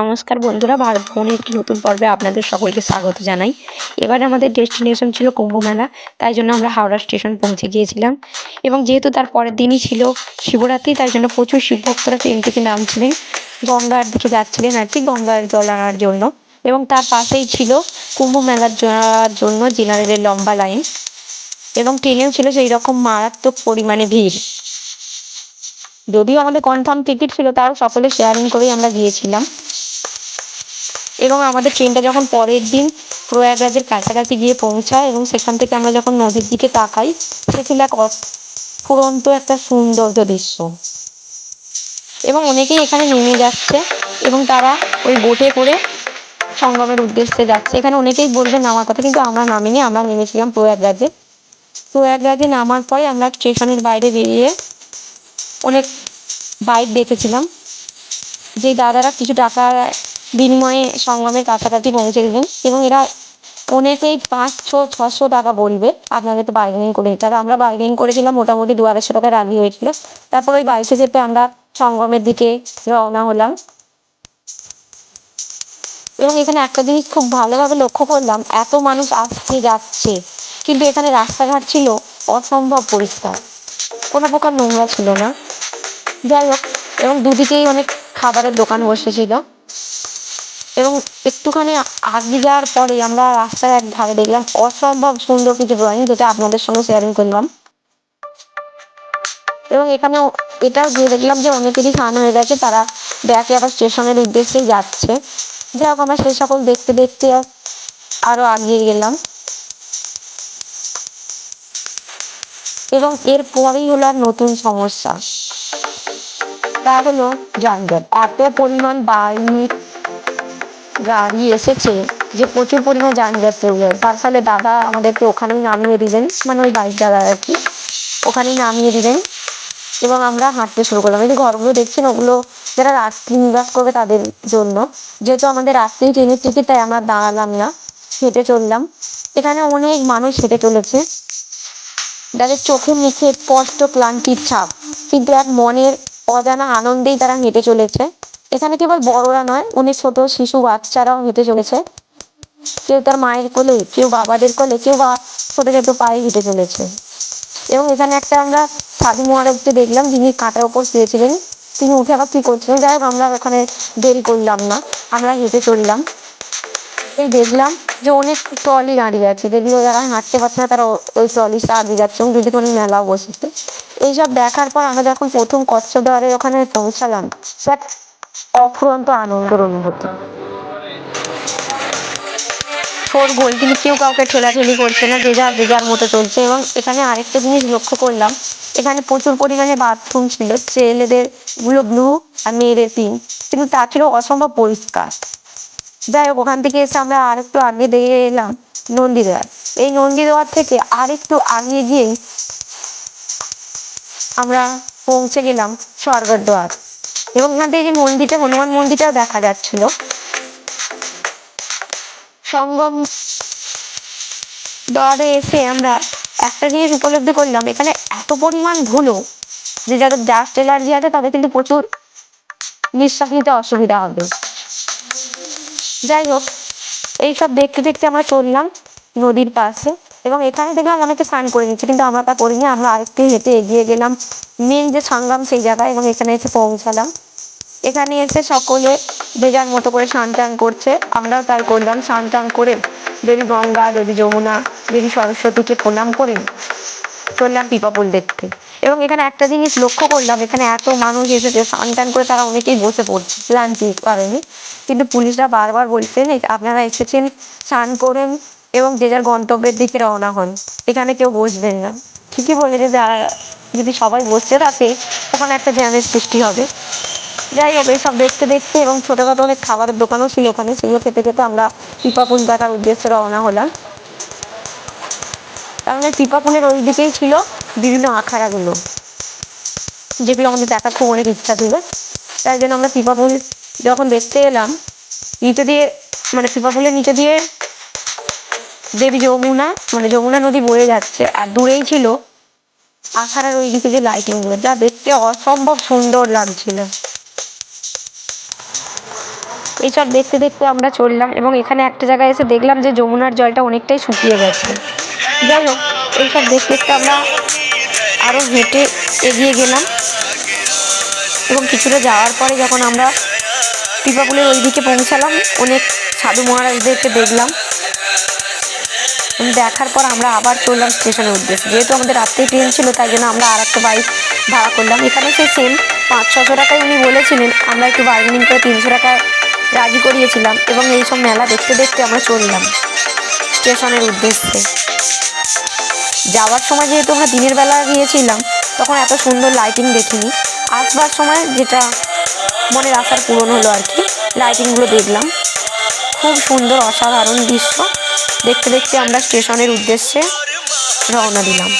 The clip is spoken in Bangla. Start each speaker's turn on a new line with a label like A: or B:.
A: নমস্কার বন্ধুরা, ভারত ভ্রমণের একটি নতুন পর্বে আপনাদের সকলকে স্বাগত জানাই। এবার আমাদের ডেস্টিনেশন ছিল কুম্ভ মেলা তাই জন্য আমরা হাওড়া স্টেশন পৌঁছে গিয়েছিলাম। এবং যেহেতু তার পরের দিনই ছিল শিবরাত্রি, তাই জন্য প্রচুর শিব ভক্তরা ট্রেন থেকে নামছিলেন, গঙ্গার দিকে যাচ্ছিলেন আর কি গঙ্গার জল আনার জন্য। এবং তার পাশেই ছিল কুম্ভ মেলার জন্য জেনারেলের লম্বা লাইন এবং ট্রেনেও ছিল সেই রকম মারাত্মক পরিমাণে ভিড়। যদিও আমাদের কনফার্ম টিকিট ছিল, তাও সকলে শেয়ারিং করেই আমরা গিয়েছিলাম। এবং আমাদের ট্রেনটা যখন পরের দিন প্রয়াগরাজের কাছাকাছি গিয়ে পৌঁছায় এবং সেখান থেকে আমরা যখন নদীর দিকে তাকাই সে ছিল এক অফুরন্ত একটা সৌন্দর্য দৃশ্য। এবং অনেকেই এখানে নেমে যাচ্ছে এবং তারা ওই বোটে করে সঙ্গমের উদ্দেশ্যে যাচ্ছে। এখানে অনেকেই বলবে নামার কথা কিন্তু আমরা নামিনি, আমরা নেমেছিলাম প্রয়াগরাজে। প্রয়াগরাজে নামার পরে আমরা স্টেশনের বাইরে বেরিয়ে অনেক বাইক দেখেছিলাম। যে দাদারা কিছু টাকা বিনিময়ে সঙ্গমের কাছাকাছি পৌঁছে দিলেন এবং এরা অনেকেই পাঁচশো, ছশো টাকা বলবে। আপনাদের তো বার্গেনিং করে নিতে হবে। আমরা বার্গেনিং করেছিলাম, মোটামুটি দু আড়াইশো টাকা রাজি হয়েছিল। তারপর ওই বাইশে যেতে আমরা সঙ্গমের দিকে রওনা হলাম। এবং এখানে একটা জিনিস খুব ভালোভাবে লক্ষ্য করলাম, এত মানুষ আসছে যাচ্ছে, কিন্তু এখানে রাস্তাঘাট ছিল অসম্ভব পরিষ্কার। কোনো প্রকার নোংরা ছিল না। যাই হোক, এবং দুদিকেই অনেক খাবারের দোকান বসেছিল। এবং একটুখানি আগে যাওয়ার পরে আমরা রাস্তার এক ধারে দেখলাম অসম্ভব সুন্দর কিছু ড্রয়িং যেটা আপনাদের সঙ্গে শেয়ারিং করলাম। এবং এখানে এটাও গিয়ে দেখলাম যে অনেকেরই স্নান হয়ে গেছে, তারা ব্যাকে আবার স্টেশনের উদ্দেশ্যে যাচ্ছে। যাই হোক, আমরা সেই সকল দেখতে দেখতে আরও আগিয়ে গেলাম। এবং এর পরেই হলো আর নতুন সমস্যা। তা হলো যানজট এত পরিমাণ বাইক গাড়ি এসেছে যে প্রচুর পরিমাণ যানজট তৈরি হয় তার ফলে দাদা আমাদেরকে ওখানেই নামিয়ে দিলেন মানে ওই বাইক দাদা আর কি। ওখানেই নামিয়ে দিলেন এবং আমরা হাঁটতে শুরু করলাম। এই যে ঘরগুলো দেখছেন, ওগুলো যারা রাত্রি নিবাস করবে তাদের জন্য। যেহেতু আমাদের রাত্রি ট্রেনের টিকিট তাই আমরা দাঁড়ালাম না, হেঁটে চললাম। এখানে অনেক মানুষ হেঁটে চলেছে। যাদের চোখে মুখে স্পষ্ট ক্লান্তির ছাপ, কিন্তু এক মনের অজানা আনন্দেই তারা হেঁটে চলেছে। এখানে কেবল বড়রা নয় অনেক ছোট শিশু, বাচ্চারাও হেঁটে চলেছে। কেউ তার মায়ের কোলে, কেউ বাবাদের কোলে, কেউ বা ছোট ছোট পায়ে হেঁটে চলেছে। এবং এখানে একটা আমরা সাধু মহারাজকে দেখলাম, যিনি কাঁটার ওপর শুয়েছিলেন। তিনি উঠে আবার কি করছিলেন? যাই হোক, আমরা ওখানে দেরি করলাম না। আমরা হেঁটে চললাম। এই দেখলাম যে অনেক ট্রলি দাঁড়িয়ে আছে। যেগুলো যারা হাঁটতে পারছে না, তারা ওই ট্রলি সারিয়ে যাচ্ছে এবং যদি কোনো মেলাও বসেছে। এইসব দেখার পর আমরা যখন প্রথম কচ্ছদ্বারের ওখানে পৌঁছালাম অফুরন্ত আনন্দের অনুভূতি। ফোর গোল কিন্তু কেউ কাউকে ঠেলাঠেলি করছে না, যে যার যে যার মতো চলছে। এবং এখানে আরেকটা জিনিস লক্ষ্য করলাম, এখানে প্রচুর পরিমাণে বাথরুম ছিল ছেলেদেরগুলো ব্লু আর মেয়েদের পিঙ্ক কিন্তু তা ছিল অসম্ভব পরিষ্কার। যাই হোক, ওখান থেকে এসে আমরা আরেকটু আগে দিয়ে এলাম নন্দীদেওয়ার এই নন্দীদেওয়ার থেকে আরেকটু আগে গিয়ে আমরা পৌঁছে গেলাম স্বর্গদ্বার। এবং এখান এই মন্দিরটা, হনুমান মন্দিরটাও দেখা যাচ্ছিল। সঙ্গম দ্বারে এসে আমরা একটা জিনিস উপলব্ধি করলাম, এখানে এত পরিমাণ ধুলো যে যাদের ডাস্ট এলার্জি আছে তাদের কিন্তু প্রচুর নিঃশ্বাস নিতে অসুবিধা হবে। যাই হোক, এইসব দেখতে দেখতে আমরা চললাম নদীর পাশে এবং এখানে দেখলাম অনেকে স্নান করে নিচ্ছে, কিন্তু আমরা তা করিনি, আমরা আরেকটু হেঁটে এগিয়ে গেলাম। মেন যে সঙ্গম সেই জায়গায় এবং এখানে এসে পৌঁছালাম। এখানে এসে সকলে যে যার মতো করে স্নান টান করছে। আমরাও তাই করলাম স্নান টান করে দেবী গঙ্গা, দেবী যমুনা, দেবী সরস্বতীকে প্রণাম করে চললাম পিপাপুল দেখতে। এবং এখানে একটা জিনিস লক্ষ্য করলাম, এখানে এত মানুষ এসেছে, স্নান টান করে তারা অনেকেই বসে পড়ছে, ক্লান্তি কারণে। কিন্তু পুলিশরা বারবার বলছেন আপনারা এসেছেন, স্নান করেন এবং যে যার গন্তব্যের দিকে রওনা হন। এখানে কেউ বসবেন না। ঠিকই বলেছে, যারা যদি সবাই বসতে থাকে, তখন একটা জ্যামের সৃষ্টি হবে। যাই হোক এইসব দেখতে দেখতে এবং ছোটোখাটো অনেক খাবারের দোকানও ছিল ওখানে, সেগুলো খেতে খেতে আমরা পিপাপুল দেখার উদ্দেশ্যে রওনা হলাম। তার মানে ওই দিকেই ছিল বিভিন্ন আখাড়াগুলো, যেগুলো আমাদের দেখার খুব অনেক ইচ্ছা ছিল। তাই জন্য আমরা পিপাপুল যখন দেখতে এলাম, নিচে দিয়ে মানে পিপাপুলের নিচে দিয়ে দেবী যমুনা মানে যমুনা নদী বয়ে যাচ্ছে। আর দূরেই ছিল আখাড়ার ওই দিকে যে লাইটিংগুলো যা দেখতে অসম্ভব সুন্দর লাগছিল। এইসব দেখতে দেখতে আমরা চললাম এবং এখানে একটা জায়গায় এসে দেখলাম যে যমুনার জলটা অনেকটাই শুকিয়ে গেছে। যাই হোক, এইসব দেখতে দেখতে আমরা আরও হেঁটে এগিয়ে গেলাম। এবং কিছুটা যাওয়ার পরে যখন আমরা পিপাপুলের ওই দিকে পৌঁছালাম, অনেক সাধু মহারাজদেরকে দেখলাম। দেখার পর আমরা আবার চললাম স্টেশনের উদ্দেশ্যে। যেহেতু আমাদের রাত্রেই ট্রেন ছিল, তাই জন্য আমরা আর একটা বাইক ভাড়া করলাম। এখানে সেই সেম পাঁচ, ছশো টাকায় উনি বলেছিলেন, আমরা একটু বার্গেনিং করে তিনশো টাকায় রাজি করিয়েছিলাম এবং এই সব মেলা দেখতে দেখতে আমরা চললাম স্টেশনের উদ্দেশ্যে। যাওয়ার সময় যেহেতু আমরা দিনের বেলা গিয়েছিলাম, তখন এত সুন্দর লাইটিং দেখিনি। আসবার সময় যেটা মনের আশার পূরণ হলো আর কি লাইটিংগুলো দেখলাম। খুব সুন্দর, অসাধারণ দৃশ্য। দেখতে দেখতে আমরা স্টেশনের উদ্দেশ্যে রওনা দিলাম।